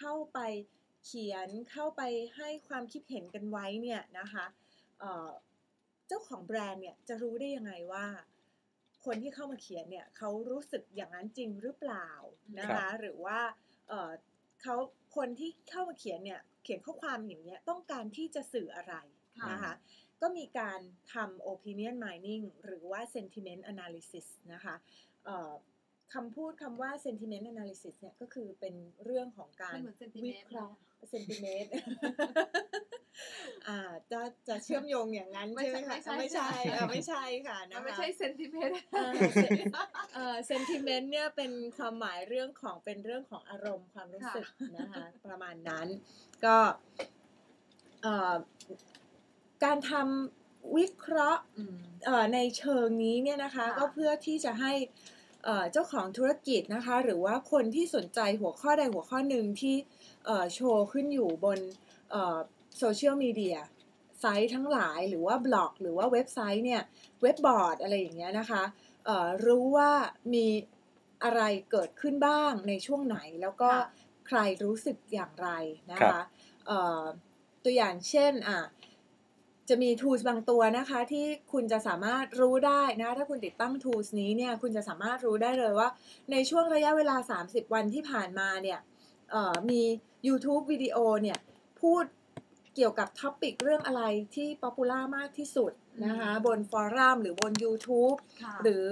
เข้าไปเขียนเข้าไปให้ความคิดเห็นกันไว้เนี่ยนะคะเจ้าของแบรนด์เนี่ยจะรู้ได้ยังไงว่า คนที่เข้ามาเขียนเนี่ยเขารู้สึกอย่างนั้นจริงหรือเปล่านะคะหรือว่าเขาคนที่เข้ามาเขียนเนี่ยเขียนข้อความอย่างเนี้ยต้องการที่จะสื่ออะไรนะคะก็มีการทำ opinion mining หรือว่า sentiment analysis นะคะ คำพูดคำว่า sentiment analysis เนี่ยก็คือเป็นเรื่องของการวิเคราะห์ sentiment อ่าจะจะเชื่อมโยงอย่างนั้นใช่ไหมคะไม่ใช่ไม่ใช่ค่ะนะคะไม่ใช่ sentiment เอ่อ sentiment เนี่ยเป็นความหมายเรื่องของเป็นเรื่องของอารมณ์ความรู้สึกนะคะประมาณนั้น ก็เอ่อการทำวิเคราะห์ในเชิงนี้เนี่ยนะคะ ก็เพื่อที่จะให้ เจ้าของธุรกิจนะคะ หรือว่าคนที่สนใจหัวข้อใดหัวข้อหนึ่งที่โชว์ขึ้นอยู่บนโซเชียลมีเดียไซต์ทั้งหลายหรือว่าบล็อก หรือว่าเว็บไซต์เนี่ยเว็บบอร์ดอะไรอย่างเงี้ยนะคะรู้ว่ามีอะไรเกิดขึ้นบ้างในช่วงไหน แล้วก็ใครรู้สึกอย่างไรนะคะตัวอย่างเช่นอะ จะมี tools บางตัวนะคะ ที่คุณจะสามารถรู้ได้นะ ถ้าคุณติดตั้ง tools นี้เนี่ย คุณจะสามารถรู้ได้เลยว่า ในช่วงระยะเวลา 30 วันที่ผ่านมาเนี่ยมี YouTube วิดีโอเนี่ย พูดเกี่ยวกับท็อปิกเรื่องอะไรที่ป๊อปปูล่ามากที่สุดนะคะ บนฟอรัมหรือบน YouTube หรือ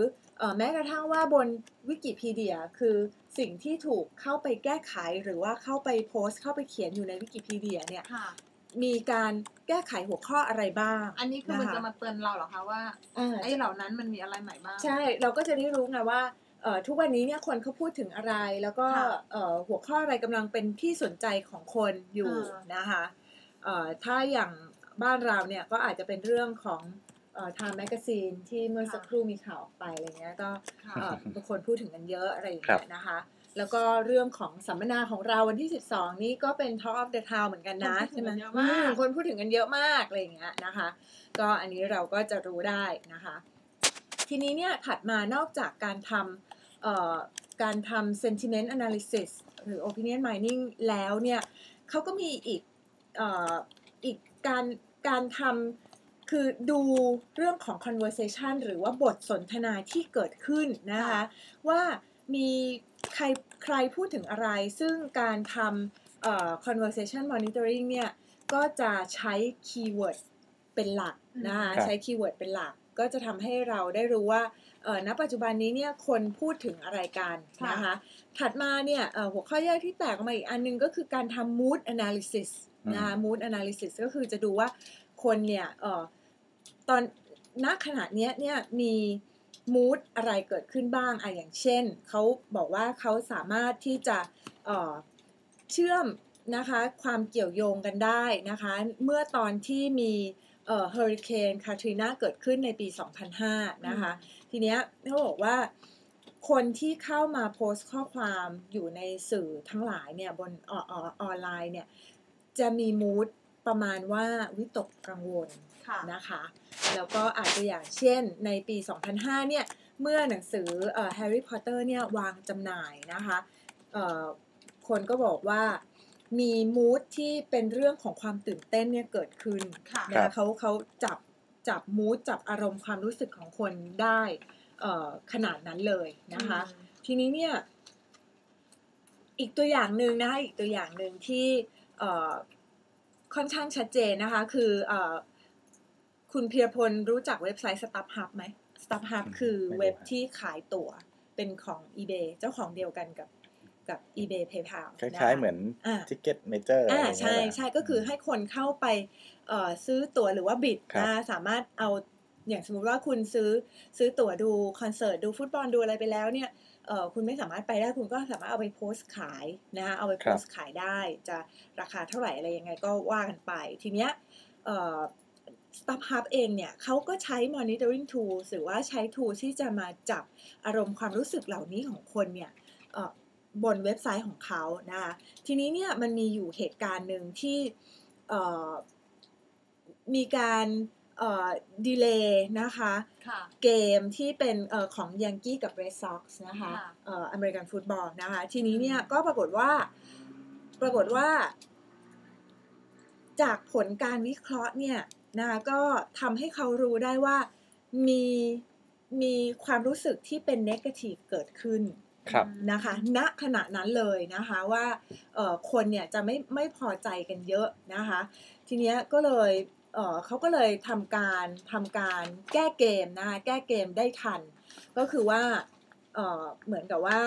แม้กระทั่งว่าบนวิกิพีเดียคือสิ่งที่ถูกเข้าไปแก้ไขหรือว่าเข้าไปโพสต์เข้าไปเขียนอยู่ในวิกิพีเดียเนี่ย มีการแก้ไขหัวข้ออะไรบ้าง อันนี้คือมันจะมาเตือนเราเหรอคะว่าไอ้เหล่านั้นมันมีอะไรใหม่บ้าง ใช่ เราก็จะได้รู้ไงว่าทุกวันนี้เนี่ยคนเขาพูดถึงอะไร แล้วก็หัวข้ออะไรกำลังเป็นที่สนใจของคนอยู่นะคะถ้าอย่างบ้านเราเนี่ยก็อาจจะเป็นเรื่องของทางแมกกาซีนที่เมื่อสักครู่มีข่าวออกไปอะไรเงี้ยก็บางคนพูดถึงกันเยอะอะไรอย่างเงี้ยนะคะ แล้วก็เรื่องของสัมมนาของเราวันที่ 12 นี้ก็เป็น Talk of the Town เหมือนกันนะใช่ไหมคนพูดถึงกันเยอะมากอะไรอย่างเงี้ยนะคะ ก็อันนี้เราก็จะรู้ได้นะคะ ทีนี้เนี่ยถัดมานอกจากการทำการทำ sentiment analysis หรือ opinion mining แล้วเนี่ยเขาก็มีอีกออีกการการทำคือดูเรื่องของ conversation หรือว่าบทสนทนาที่เกิดขึ้นนะคะ ว่า มีใครใครพูดถึงอะไร ซึ่งการทำ conversation monitoring เนี่ยก็จะใช้คีย์เวิร์ดเป็นหลักนะคะใช้คีย์เวิร์ดเป็นหลัก ก็จะทำให้เราได้รู้ว่าณปัจจุบันนี้เนี่ยคนพูดถึงอะไรกันนะคะถัดมาเนี่ยหัวข้อย่อยที่แตกออกมาอีกอันนึงก็คือการทำ mood analysis นะคะ mood analysis ก็คือจะดูว่าคนเนี่ยตอนณขณะนี้เนี่ยมี มูดอะไรเกิดขึ้นบ้างอะอย่างเช่นเขาบอกว่าเขาสามารถที่จะเชื่อมนะคะความเกี่ยวโยงกันได้นะคะเมื่อตอนที่มีเฮอริเคนคาทรีนาเกิดขึ้นในปี 2005 นะคะ ทีเนี้ยเขาบอกว่าคนที่เข้ามาโพสต์ข้อความอยู่ในสื่อทั้งหลายเนี่ยบนออนไลน์เนี่ยจะมีมูดประมาณว่าวิตกกังวล นะคะ แล้วก็อาจจะอย่างเช่นในปี 2005 เนี่ย เมื่อหนังสือแฮร์รี่พอตเตอร์เนี่ยวางจำหน่ายนะคะคนก็บอกว่ามีมูดที่เป็นเรื่องของความตื่นเต้นเนี่ยเกิดขึ้นนะเขาเขาจับจับมูดจับอารมณ์ความรู้สึกของคนได้ขนาดนั้นเลยนะคะ ทีนี้เนี่ย อีกตัวอย่างหนึ่งนะคะอีกตัวอย่างหนึ่งที่ค่อนข้างชัดเจนนะคะ คืออ คุณเพียรพลรู้จักเว็บไซต์ StubHub ไหม StubHub คือเว็บที่ขายตั๋วเป็นของ eBay เจ้าของเดียวกันกับกับ eBay PayPal คล้ายๆ เหมือน Ticket Major อ่าใช่ใช่ก็คือให้คนเข้าไปซื้อตั๋วหรือว่าบิดนะสามารถเอาอย่างสมมติว่าคุณซื้อซื้อตั๋วดูคอนเสิร์ตดูฟุตบอลดูอะไรไปแล้วเนี่ยเออคุณไม่สามารถไปได้คุณก็สามารถเอาไปโพสต์ขายนะคะเอาไปโพสต์ขายได้จะราคาเท่าไหร่อะไรยังไงก็ว่ากันไป ทีเนี้ยเอ่อ StubHub เองเนี่ยเขาก็ใช้ monitoring tool หรือว่าใช้ tool ที่จะมาจับอารมณ์ความรู้สึกเหล่านี้ของคนเนี่ยบนเว็บไซต์ของเขานะคะทีนี้เนี่ยมันมีอยู่เหตุการณ์หนึ่งที่มีการดีเลย์นะคะเกมที่เป็นอของยังกี้กับเรดซ็อกซ์นะคะอเมริกันฟุตบอลนะคะทีนี้เนี่ยก็ปรากฏว่าปรากฏว่า จากผลการวิเคราะห์เนี่ย นะคะก็ทำให้เขารู้ได้ว่ามีมีความรู้สึกที่เป็นเนกาทีฟเกิดขึ้นครับนะคะณขณะนั้นเลยนะคะว่าคนเนี่ยจะไม่ไม่พอใจกันเยอะนะคะ ทีเนี้ยก็เลยเขาก็เลยทำการทำการแก้เกมนะคะแก้เกมได้ทัน ก็คือว่าเหมือนกับว่า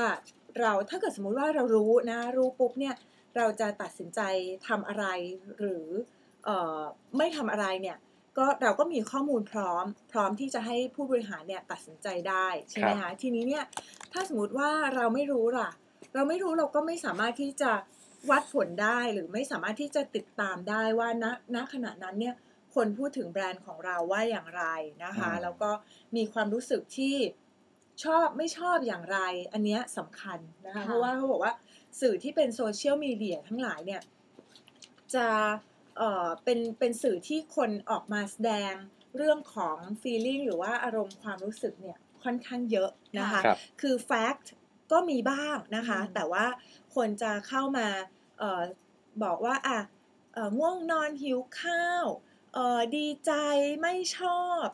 เราถ้าเกิดสมมุติว่าเรารู้นะรู้ปุ๊บเนี่ยเราจะตัดสินใจทำอะไรหรือ ไม่ทำอะไรเนี่ยก็เราก็มีข้อมูลพร้อม พร้อมที่จะให้ผู้บริหารเนี่ยตัดสินใจได้ใช่ไหมคะทีนี้เนี่ยถ้าสมมติว่าเราไม่รู้ล่ะ เราไม่รู้เราก็ไม่สามารถที่จะวัดผลได้หรือไม่สามารถที่จะติดตามได้ว่าณณขณะนั้นเนี่ยคนพูดถึงแบรนด์ของเราว่าอย่างไรนะคะ แล้วก็มีความรู้สึกที่ชอบไม่ชอบอย่างไร อันนี้สำคัญนะคะเพราะว่าเขาบอกว่าสื่อที่เป็นโซเชียลมีเดียทั้งหลายเนี่ยจะ เอ่อเป็นเป็นสื่อที่คนออกมาแสดงเรื่องของ feeling หรือว่าอารมณ์ความรู้สึกเนี่ยค่อนข้างเยอะนะคะคคือ fact ก็มีบ้างนะคะ แต่ว่าคนจะเข้ามาออบอกว่าอะง่วงนอนหิวข้าวดีใจไม่ชอบ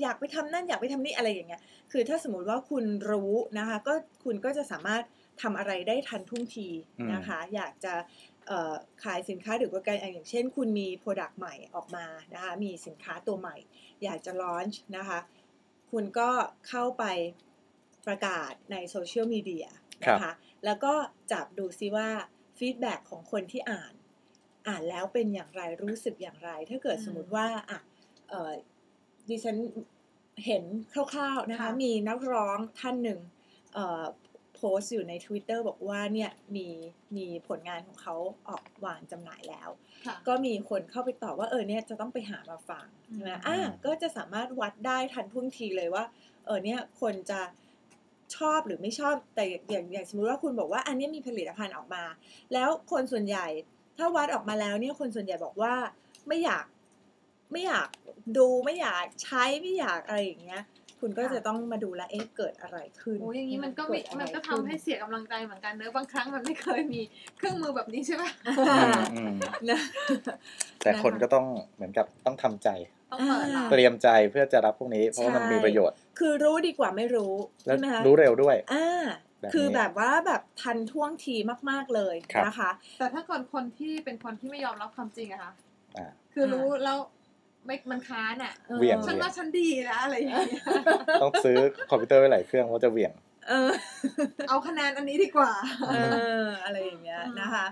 อยากไปทำนั่นอยากไปทำนี่อะไรอย่างเงี้ย คือถ้าสมมติว่าคุณรู้นะคะ ก็คุณก็จะสามารถทำอะไรได้ทันท่วงทีนะคะ อยากจะ ขายสินค้าหรือบริการอย่างเช่น คุณมีโปรดักต์ใหม่ออกมานะคะมีสินค้าตัวใหม่ อยากจะลอนช์นะคะคุณก็เข้าไปประกาศในโซเชียลมีเดียนะคะแล้วก็จับดูซิว่าฟีดแบ็ของคนที่อ่าน อ่านแล้วเป็นอย่างไรรู้สึกอย่างไร ถ้าเกิดสมมติว่าอะดิฉันเห็นคร่าวๆนะคะ มีนักร้องท่านหนึ่ง โพสต์อยู่ใน Twitter บอกว่าเนี่ยมีมีผลงานของเขาออกวางจำหน่ายแล้ว ก็มีคนเข้าไปตอบว่าเออเนี่ยจะต้องไปหามาฟังใช่ไหมอ่าก็จะสามารถวัดได้ทันท่วงทีเลยว่า เออเนี่ยคนจะชอบหรือไม่ชอบแต่อย่างอย่างสมมติว่าคุณบอกว่า อันนี้มีผลิตภัณฑ์ออกมา แล้วคนส่วนใหญ่ ถ้าวัดออกมาแล้วเนี่ยคนส่วนใหญ่บอกว่าไม่อยากไม่อยากดูไม่อยากใช้ไม่อยากอะไรอย่างเงี้ย คุณก็จะต้องมาดูแลเอ๊ะเกิดอะไรขึ้นโอ้อย่างนี้มันก็มีมันก็ทำให้เสียกำลังใจเหมือนกันเนอะบางครั้งมันไม่เคยมีเครื่องมือแบบนี้ใช่ไหมนะแต่คนก็ต้องเหมือนกับต้องทำใจต้องเปิดเตรียมใจเพื่อจะรับพวกนี้ เพราะมันมีประโยชน์ คือรู้ดีกว่าไม่รู้ใช่ไหมคะรู้เร็วด้วยอ่าคือแบบว่าแบบทันท่วงทีมาก ๆเลยนะคะ แต่ถ้าคนคนที่เป็นคนที่ไม่ยอมรับความจริงอะคะคือรู้แล้ว ไม่มันค้านอะเวียง ฉันว่าฉันดีแล้วอะไรอย่างเงี้ยต้องซื้อคอมพิวเตอร์ไว้หลายเครื่องว่าจะเวียงเออ เอาคะแนนอันนี้ดีกว่า เออ อะไรอย่างเงี้ยนะคะ